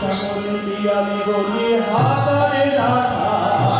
সকলে পিয়ালি বলি হাতারে রাখা।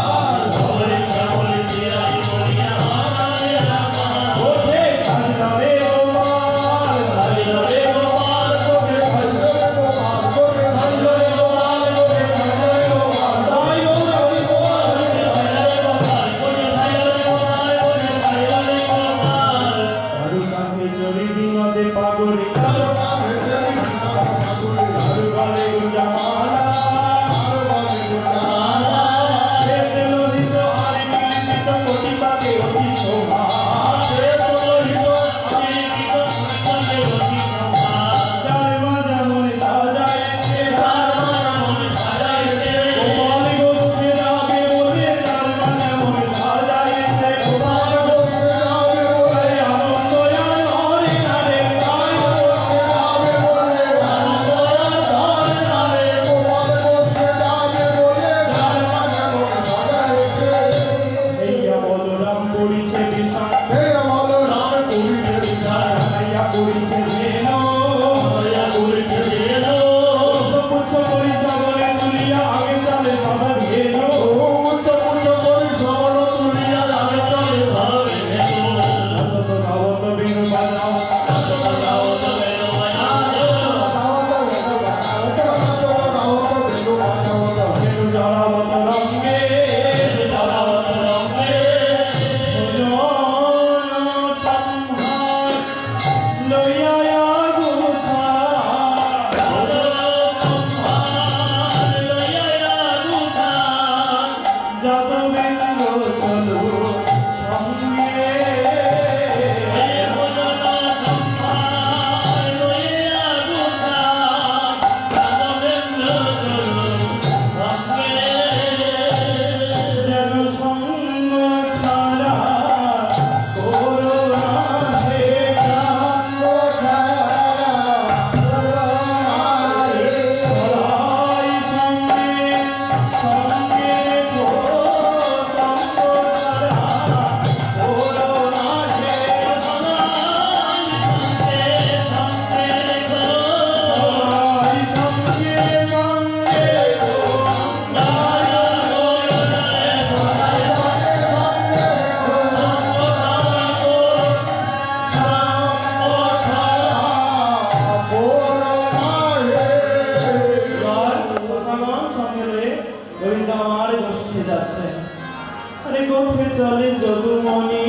ওঠে চলে যদুমণি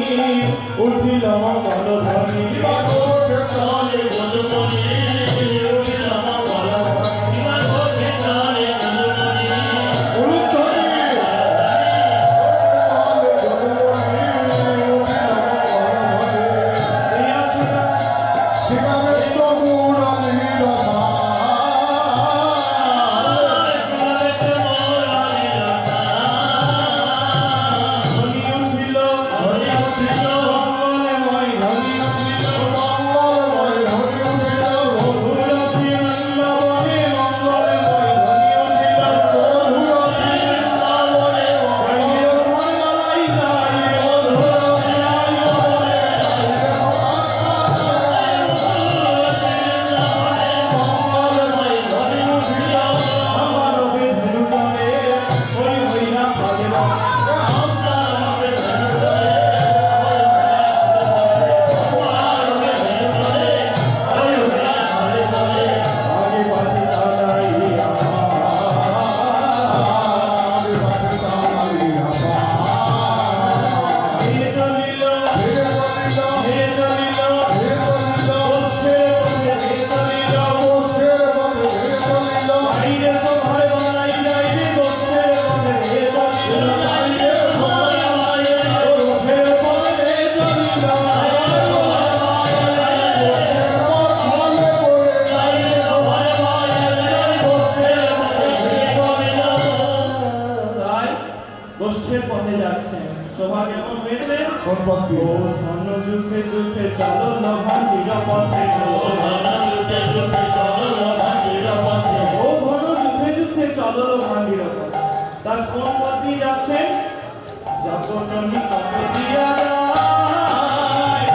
উঠিল মঙ্গল ধ্বনি এই পথে যাচ্ছেন। শোভা কেমন হয়েছে? ও ধন্য যুদ্ধে যুদ্ধে চলো লভান নিরাপদে ও ঘন যুদ্ধে যুদ্ধে চলো তার কোন পথ দিয়ে যাচ্ছেন? জগন্নাথী কত দিয়া যায়।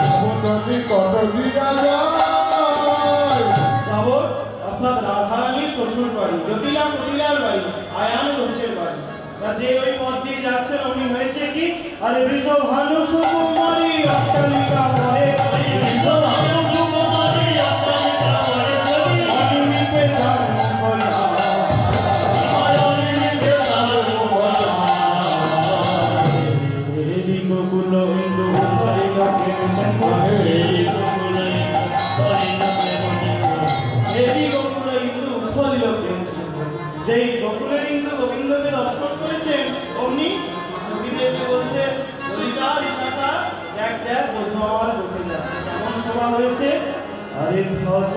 যাবর অর্থাৎ রাধারানীর শ্বশুর বাড়ি জটিলা কটিলার বাড়ি আয়ান ঘোষের বাড়ি। যে ওই পথ দিয়ে যাচ্ছেন উনি হয়েছে কি? আরে বৃষভ ভানুষ কুমারী অট্টালিকা আরে ধ্বজ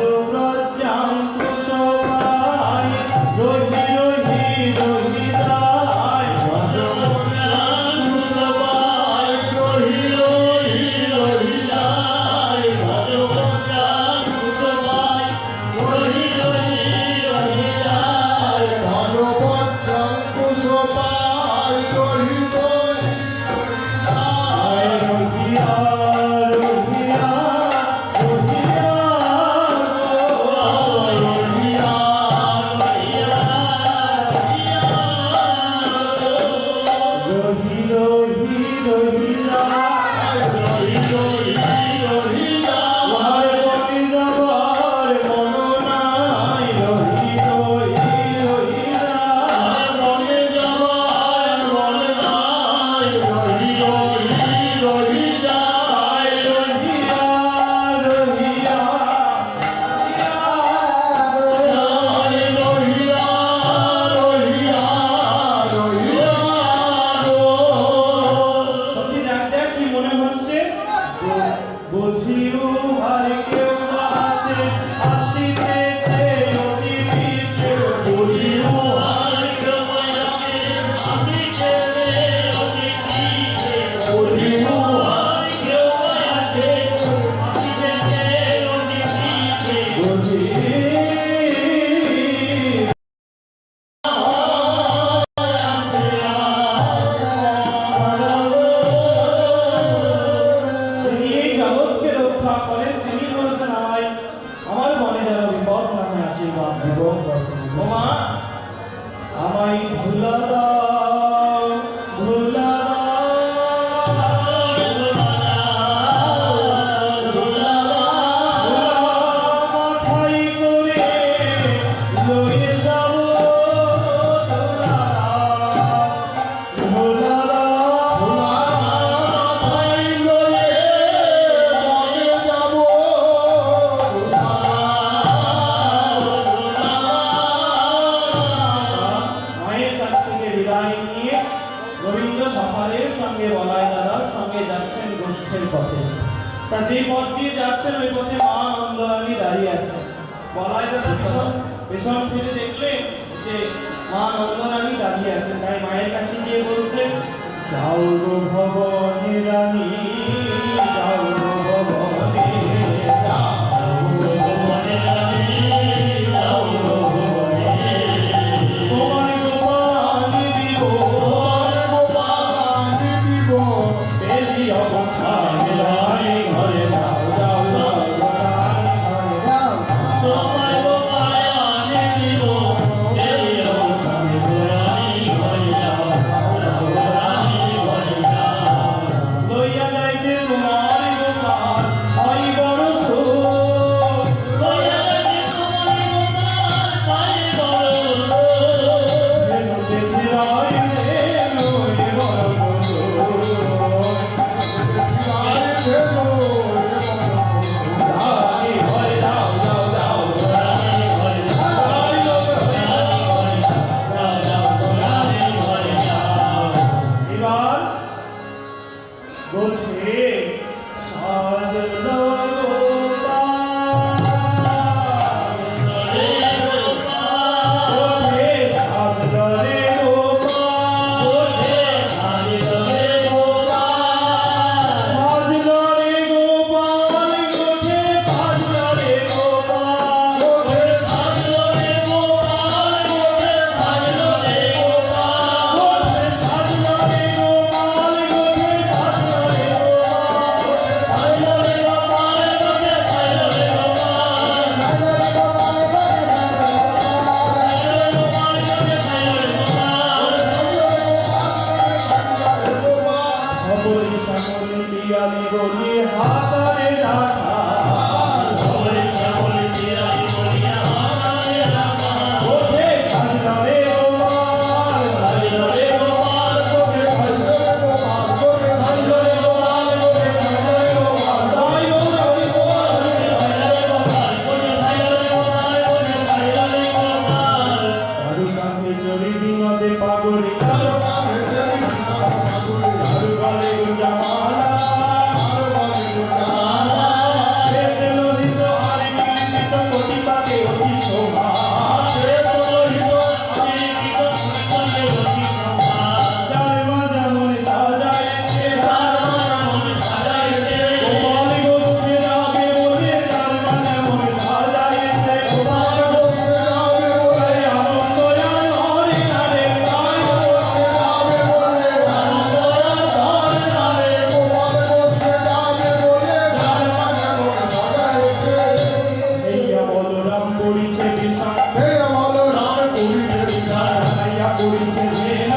Yeah.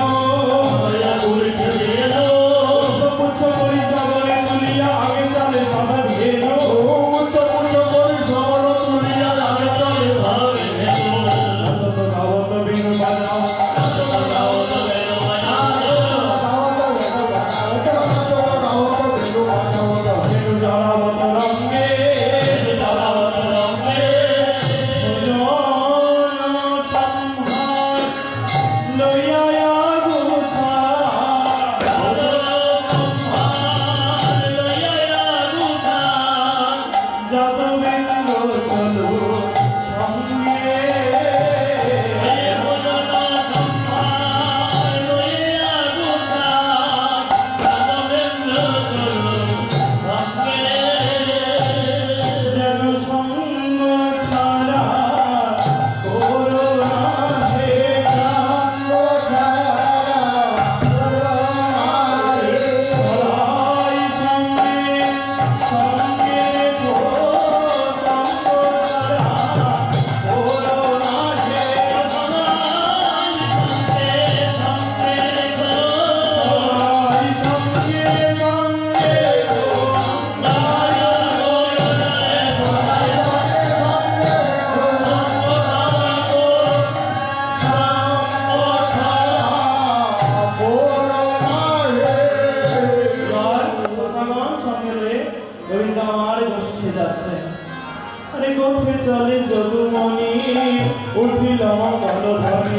উঠিল মঙ্গল ধ্বনি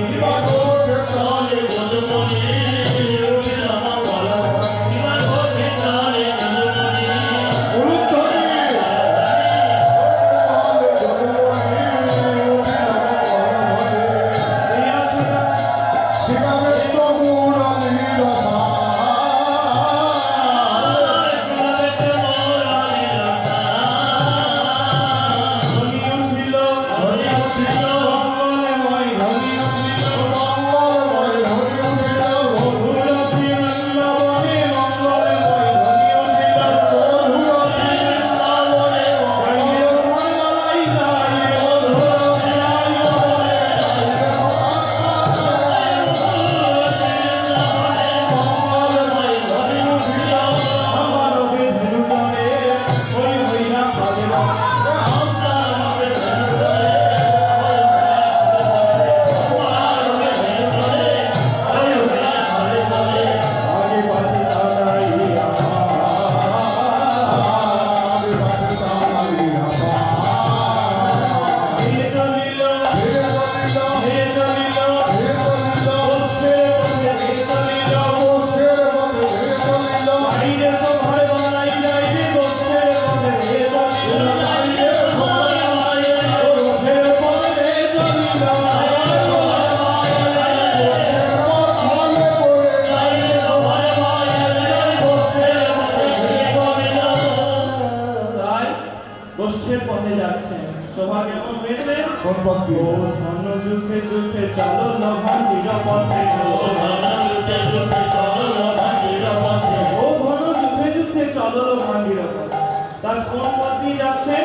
সভা কেমন হয়েছে কোন পথ ও দিয়ে ধন্য যুদ্ধে যুদ্ধে চলো লভা নিরাপদে ও ঘন যুদ্ধে যুদ্ধে চলো লভাঙ্গির পথে ও ঘন যুদ্ধে যুদ্ধে চলো লভন নিরাপদে। দাস কোন পথ দিয়ে যাচ্ছেন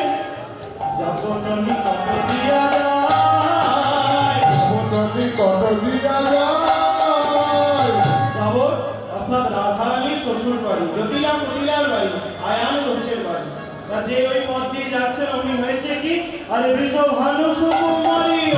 জগতনি কত দিয়া যাচ্ছেন উনি হয়েছে কি? আরে বৃষ ভানু সুকুমারী